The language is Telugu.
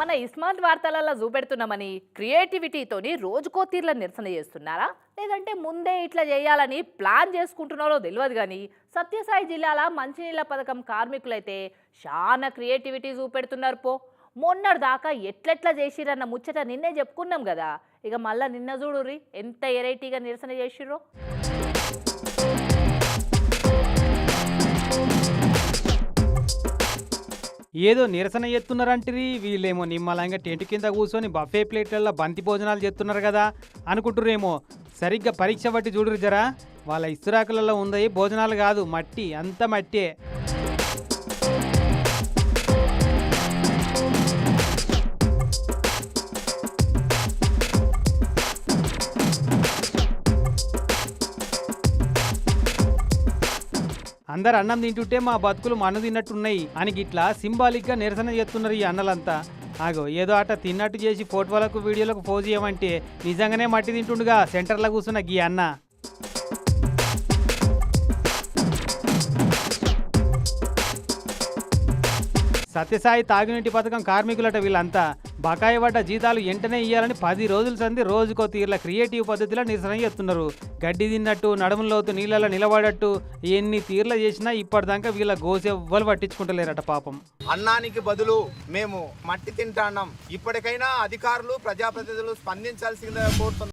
మన ఇస్మార్ట్ వార్తలలో చూపెడుతున్నామని క్రియేటివిటీతోని రోజుకో తీర్ల నిరసన చేస్తున్నారా? లేదంటే ముందే ఇట్లా చేయాలని ప్లాన్ చేసుకుంటున్నారో తెలియదు కానీ సత్యసాయి జిల్లాల మంచినీళ్ళ పథకం కార్మికులైతే చాలా క్రియేటివిటీ చూపెడుతున్నారు పో. మొన్నటి దాకా ఎట్లెట్లా చేసిరన్న ముచ్చట నిన్నే చెప్పుకున్నాం కదా ఇక మళ్ళా నిన్న చూడుర్రి ఎంత వెరైటీగా నిరసన చేసిర్రో. ఏదో నిరసన చేస్తున్నారంటిరి వీళ్ళేమో నిమ్మలంగా టెంట్ కింద కూర్చొని బఫే ప్లేట్లలో బంతి భోజనాలు చేస్తున్నారు కదా అనుకుంటురేమో సరిగ్గా పరీక్ష బట్టి చూడరు జరా. వాళ్ళ ఇసురాకులలో ఉంది భోజనాలు కాదు మట్టి అంత మట్టే. అందరు అన్నం తింటుంటే మా బతుకులు మన్ను తిన్నట్టున్నాయి అని గిట్లా సింబాలిక్గా నిరసన చేస్తున్నారు ఈ అన్నలంతా. ఆగో ఏదో ఆట తిన్నట్టు చేసి ఫోటోలకు వీడియోలకు పోజ్ చేయమంటే నిజంగానే మట్టి తింటుండగా సెంటర్లో కూర్చున్న గీ అన్న. సత్యసాయి తాగునీటి పథకం కార్మికులట వీళ్ళంతా. బకాయి పడ్డ జీతాలు వెంటనే ఇయ్యాలని పది రోజుల సంది రోజుకో తీర్ల క్రియేటివ్ పద్ధతిలో నిరసన చేస్తున్నారు. గడ్డి తిన్నట్టు నడుములోతు నీళ్ళలో నిలబడట్టు ఎన్ని తీర్ల చేసినా ఇప్పటిదాకా వీళ్ళ గోసెవ్వలు పట్టించుకుంటలేరట పాపం. అన్నానికి బదులు మేము మట్టి తింటాన్నాం. ఇప్పటికైనా అధికారులు ప్రజాప్రతినిధులు స్పందించాల్సిందే కోరుతున్నాం.